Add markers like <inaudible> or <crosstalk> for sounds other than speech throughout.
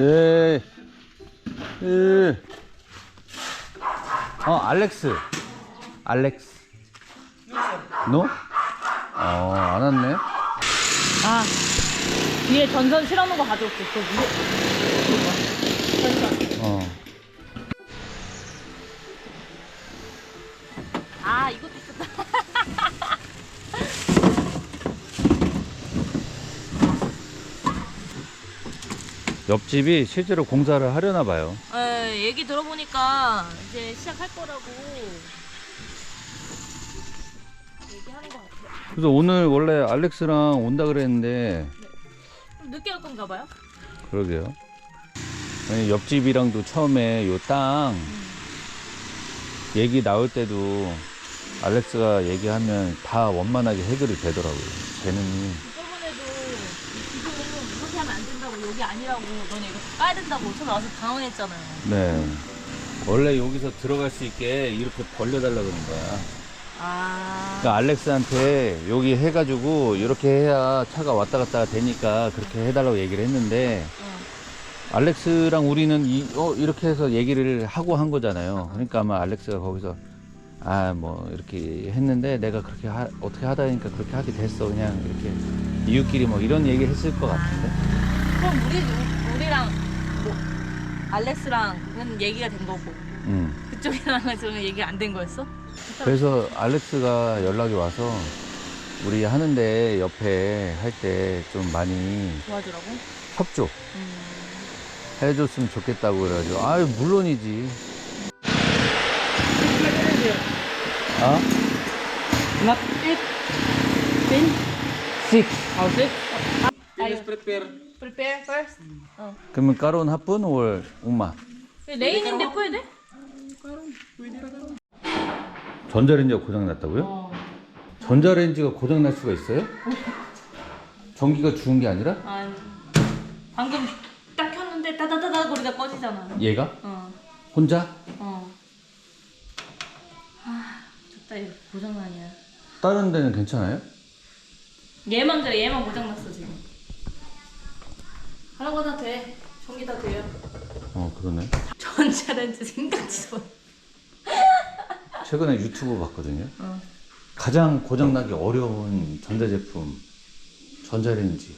예. 예. 어, 알렉스. 알렉스. 노? 어, 안 왔네. 아 뒤에 전선 실어놓은 거 가져올게 그 위에 전선 어. 아 이것도 있었다 옆집이 실제로 공사를 하려나 봐요. 에, 얘기 들어보니까 이제 시작할 거라고 얘기하는 것 같아요 그래서 오늘 원래 알렉스랑 온다 그랬는데, 좀 늦게 올 건가 봐요 그러게요. 아니, 옆집이랑도 처음에 요 땅 얘기 나올 때도 알렉스가 얘기하면 다 원만하게 해결이 되더라고요. 쟤는 저번에도 지금 이렇게 하면 안 된다고 여기 아니라고 너네 이거 까야 된다고 처음에 와서 당황했잖아요 네. 원래 여기서 들어갈 수 있게 이렇게 벌려달라 그런 거야. 아 그러니까 알렉스한테 여기 해가지고 이렇게 해야 차가 왔다 갔다 되니까 그렇게 해달라고 얘기를 했는데 응. 알렉스랑 우리는 이, 어, 이렇게 해서 얘기를 하고 한 거잖아요. 그러니까 아마 알렉스가 거기서 아 뭐 이렇게 했는데 내가 그렇게 하, 어떻게 하다 보니까 그렇게 하게 됐어. 그냥 이렇게 이웃끼리 뭐 이런 얘기 했을 것 같은데. 그럼 우리 우리랑 뭐 알렉스랑은 얘기가 된 거고 음. 그쪽이랑은 <laughs> 얘기 안된 거였어? 그래서 알렉스가 연락이 와서 우리 하는데 옆에 할 때 좀 많이 도와주라고? 협조 음. 해줬으면 좋겠다고 그래가지고 아유 물론이지 아? Not it. Six How's it? Please prepare. Prepare first. 어. 그러면 까론 하뿐 올 우마 레인인데 포야 돼? 전자레인지가 고장 났다고요? 어. 전자레인지가 고장 날 수가 있어요? 전기가 죽은 게 아니라 아, 방금 딱 켰는데 따다다다 거리가 꺼지잖아. 얘가 어. 혼자 어. 아, 좋다 이거 고장난이야. 다른 데는 괜찮아요? 얘만 그래 얘만 고장났어 지금. 하는 거다 돼. 전기 다 돼요. 어 그러네 전자레인지 생각지도 못. 최근에 유튜브 봤거든요 어. 가장 고장나기 어려운 전자제품 전자레인지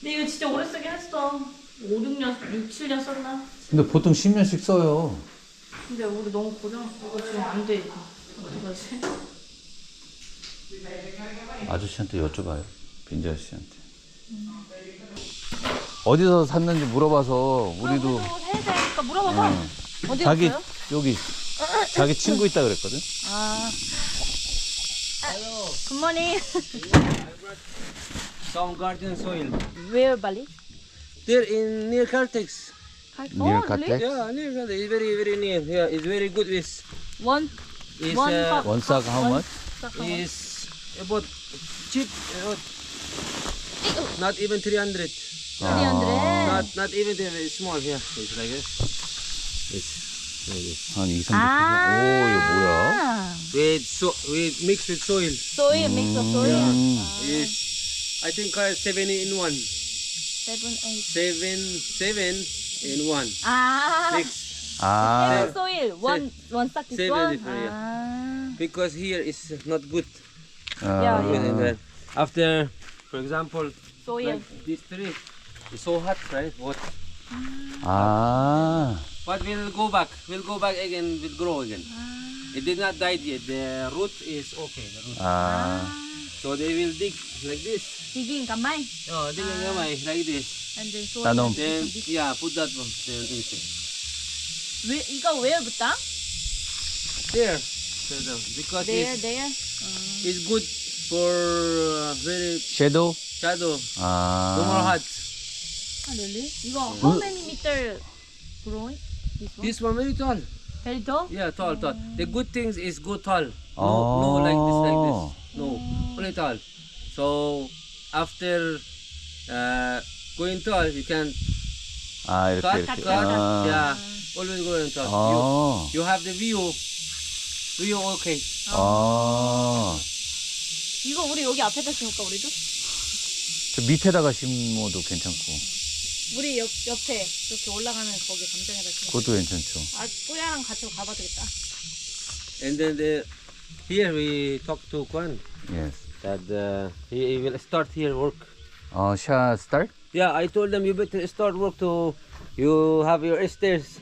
근데 이거 진짜 오래 쓰긴 했어. 5, 6년, 6, 7년 썼나? 근데 보통 10년씩 써요 근데 우리 너무 고장 이거 지금 안 돼. 어떡하지? 아저씨한테 여쭤봐요 빈지 아저씨한테 어디서 샀는지 물어봐서 우리도 아, 해야 되니까 물어봐봐. 응. 어디 자기 갔어요? 여기 자기 친구 있다 그랬거든 아. 굿모닝. Some garden soil. Where Bali? There in near Caltex. Near Oh, Caltex? Yeah, near Caltex. It's very very near. Yeah, it's very good. With One is one uh, cup. 원싹 how much? is about cheap. About, not even 300. Not not even the small. Yeah, it's like this. It's like this. 한 2, 300 아. 오 이거 뭐야? With so with mixed with soil. Soil mix of soil. 음. Is I think uh, seven in one. Seven eight. Seven seven in one. 아. Mix. 아 Seven soil. One one sack this Seven one. different, 아. Because here is not good. Yeah, 아, Good and then after, for example, Soil. like this tree is so hot, right? What? 아 But we'll go back. We'll go back again. Will grow again. It did not die yet. The root is okay. The root. 아. So they will dig like this. Digging kamay. Oh, dig ang gamay like this. And then soil. 나눔. Then yeah, put that one. Then inside. 왜 이거 왜 붙다? There. So down. Because There it's, there. it's good for uh, very 섀도우? shadow. 아. No more hot. 아, really? 이거 how many meter growing? This one? This one very tall. Very tall? Yeah, tall, tall. The good things is go tall. No, Oh. no like this, like this. No, only tall. So after uh, going tall, you can 아 이렇게 cut, 이렇게. cut. 아. Yeah, always go on top. 아. You, you have the view. View okay. 아. 이거 우리 여기 앞에다 심을까 우리도? 저 밑에다가 심어도 괜찮고. 우리 옆 옆에 이렇게 올라가는 거기 담장에다 좀. 그것도 괜찮죠. 아 뿌야랑 같이 가봐도 되겠다. And then the, here we talk to Kwan Yes. that uh, he, he will start here work. 어, 샤 스타트? Yeah, I told them you better start work to you have your stairs.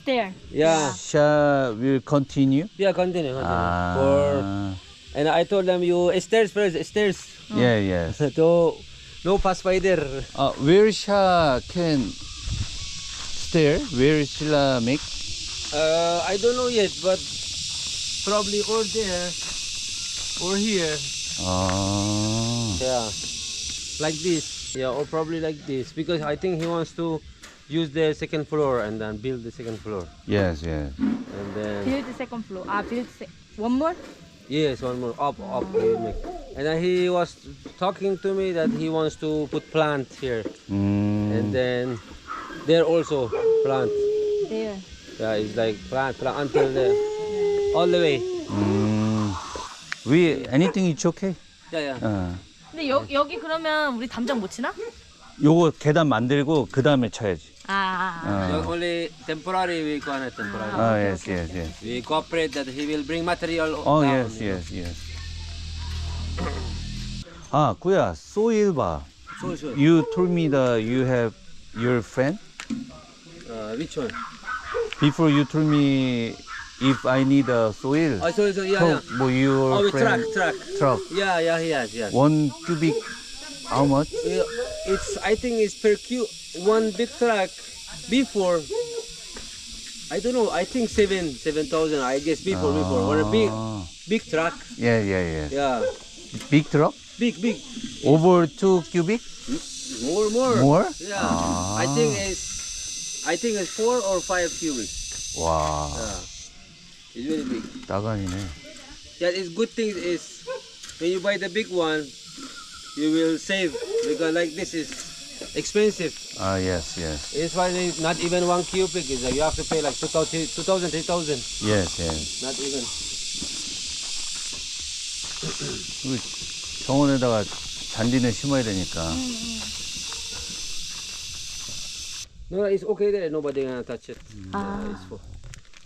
Stair. Yeah, 샤 will continue. yeah, continue. continue. For 아, And I told them, you stairs first, stairs. Yeah, oh. yes. <laughs> so no pass by there. Uh, where Shah uh, can stair? Where Shila uh, make? Uh, I don't know yet, but probably or there or here. Oh. Yeah, like this. Yeah, or probably like this because I think he wants to use the second floor and then build the second floor. Yes, yes. And then build the second floor. Ah, build one more. Yes, one more up, up. He make. And then he was talking to me that he wants to put plant here 음, and then there also plant. There. Yeah, it's like plant, plant until the all the way. 음, we anything is okay. Yeah, yeah. 어. 근데 여, 여기 그러면 우리 담장 못 치나? 요거 계단 만들고 그 다음에 쳐야지. Ah. Uh, only temporary we cannot temporary. Oh, yes, yes, yes. We cooperate that he will bring material. Oh down, yes, yes, know. yes. ah, Kuya, Soilba. So, so. You told me that you have your friend. Uh, which one? Before you told me if I need a soil. Oh, soil, yeah, yeah. Your oh, friend, truck, truck. Truck. Yeah, yeah, yes, yes. One cubic, how much? It's, I think it's per cube one big truck before I don't know. I think seven, seven thousand. I guess before, oh. before, One a ah. big, big truck. Yeah, yeah, yeah. Yeah. Big truck. Big, big. Over two cubic. More, more. More. Yeah. I ah. think it's, I think it's four or five cubic. Wow. Yeah. It's very big. That's Yeah, it's good thing is when you buy the big one, you will save because like this is expensive. 아, yes, yes. It's why they not even one cubic is like you have to pay like 2000, 2000 3000 Yes, yes. not even. <clears throat> 우리 정원에다가 잔디는 심어야 되니까. No, no, it's okay there. Nobody gonna touch it. Ah. Yeah, it's for,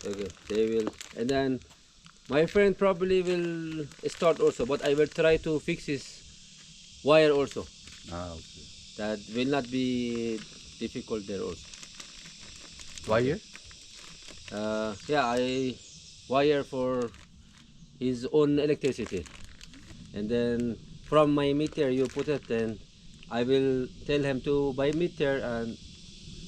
okay, they will. And then my friend probably will start also, but I will try to fix his wire also. 아, 오케이. that will not be difficult there also. Wire? Uh, yeah, I wire for his own electricity. And then from my meter you put it and I will tell him to buy meter and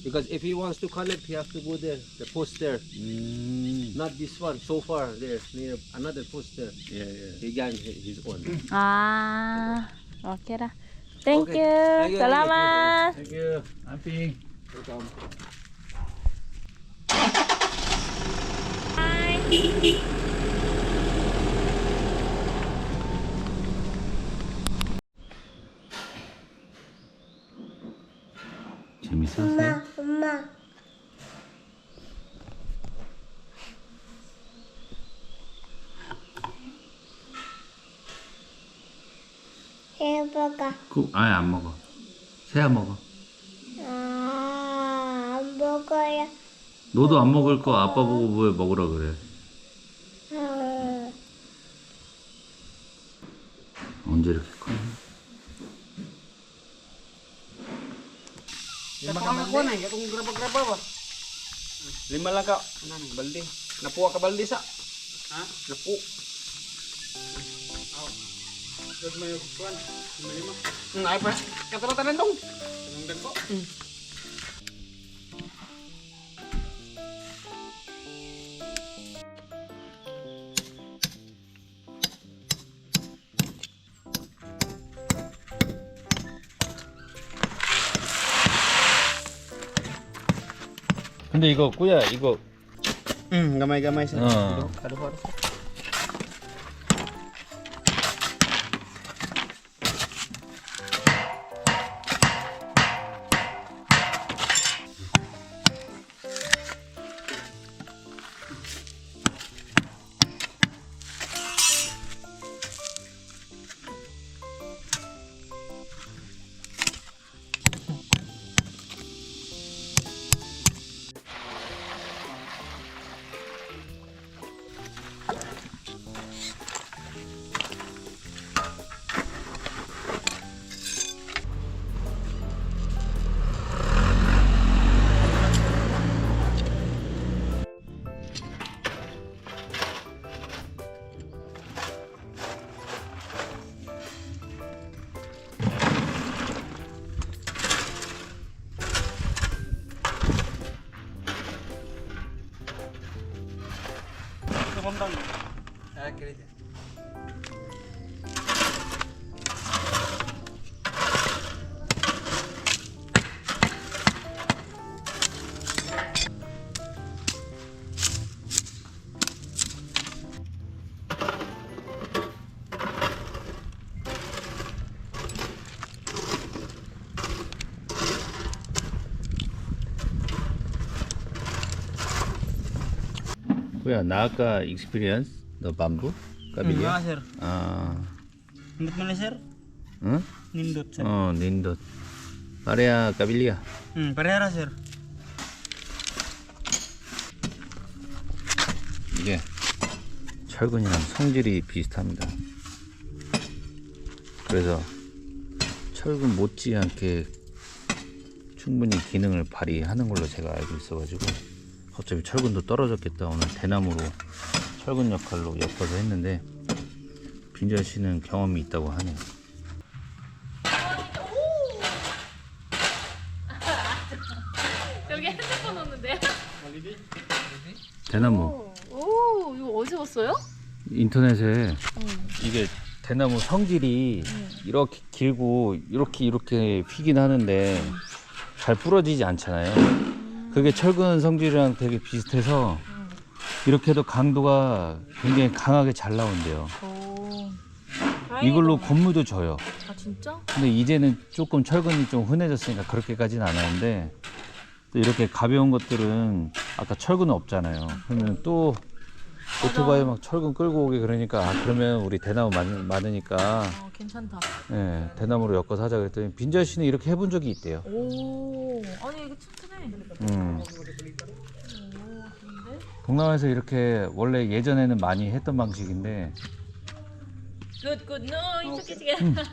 because if he wants to connect he has to go there, the post there. Mm. Not this one, so far there, near another post there. Yeah, yeah. He got his own. Ah, okay da. Thank Okay. you. Thank you, Salamat. Thank you. 안핑. 재밌었어요? 엄마. 해 봐가. 그, 아니 안 먹어. 새야 먹어. 아, 안 먹어요. 너도 안 먹을 거 아빠 보고 왜 먹으라 그래? 아, 언제 이렇게 커? Lima ka balde na, itong graba-graba ba? Lima lang ka, ano, balde. Napuha ka balde sa? Ha? Napu. Oh. Dod mo yung kuwan, lima lima. Hmm, ay pa, kataratan lang dong. Anong dagpo? Hmm. 근데 이거 꾸야 이거 Hmm, gamay-gamay sa. 어 Kado-kado sa. 뭐야 나 아 까 experience 너 bamboo kabilya sir. ah Nindot mana sir? huh? Nindot sir. oh nindot area kabilya Hmm, parehara sir. 이게 철근이랑 성질이 비슷합니다. 그래서 철근 못지않게 충분히 기능을 발휘하는 걸로 제가 알고 있어가지고 어차피 철근도 떨어졌겠다 오늘 대나무로 철근 역할로 엮어서 했는데 빈자 씨는 경험이 있다고 하네요. <laughs> 여기 핸드폰 넣는데. 대나무 오, 이거 어디서 봤어요? 인터넷에 이게 대나무 성질이 이렇게 길고 이렇게 이렇게 휘긴 하는데 잘 부러지지 않잖아요. 그게 철근 성질이랑 되게 비슷해서 이렇게 해도 강도가 굉장히 강하게 잘 나온대요. 오. 이걸로 건물도 져요. 아 진짜? 근데 이제는 조금 철근이 좀 흔해졌으니까 그렇게까지는 안 하는데 또 이렇게 가벼운 것들은 아까 철근은 없잖아요. 그러면 또 오토바이 막 철근 끌고 오게 그러니까 아 그러면 우리 대나무 많, 많으니까 어 괜찮다. 예, 대나무로 엮어서 하자 그랬더니 빈자 씨는 이렇게 해본 적이 있대요. 오, 아니 이거. 음. 동남아에서 이렇게 원래 예전에는 많이 했던 방식인데 굿, 굿, 노, 이쪽에 음. 지금. <laughs>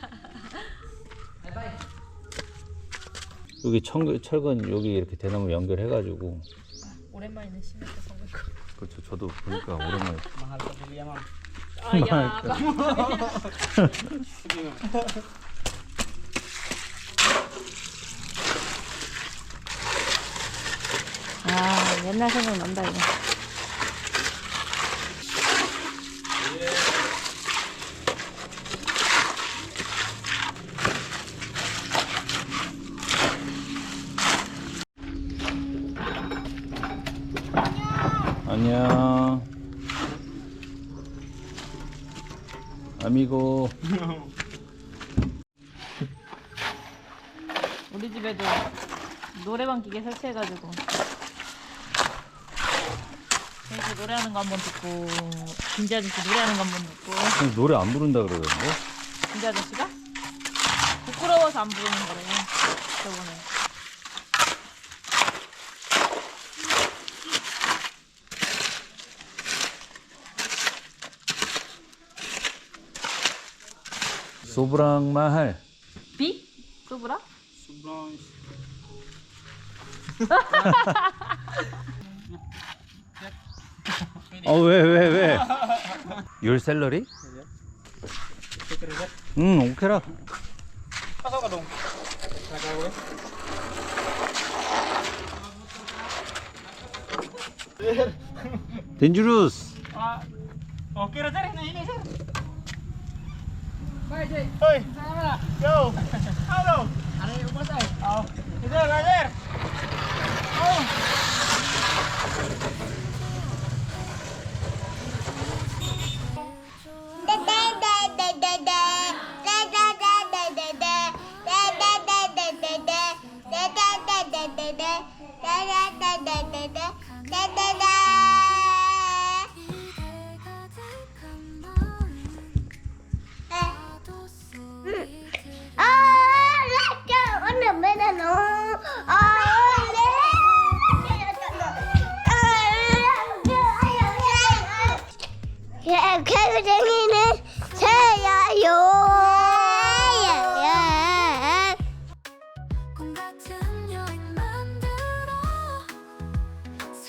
여기 청, 철근 여기 이렇게 대나무 연결해 가지고 오랜만이네 심했다 성공. 그렇죠. 저도 보니까 오랜만에 Mahal <laughs> ka pili ma'am. 아, 야, <laughs> 아, 옛날 생각 난다 이거. 안녕. 아미고. 우리 집에도 노래방 기계 설치해가지고 여기서 노래하는 거 한번 듣고 김지 아저씨 노래하는 거 한번 듣고 근데 노래 안 부른다 그러던데? 김지 아저씨가 부끄러워서 안 부르는 거래요 저번에 소브랑 마할. 비? 소브라? Sobrang <laughs> 어, 왜, 왜, 왜? Your salary? 응, 오케라. Pasok ka dong. Nagawin. 덴주루스. Ah, okay ra sir. Nahingi sir. Bye, Jay. Hoy, sama na. Yo. Hello. Ano yung pasay? Oh. Ito, brother. Oh. birthday.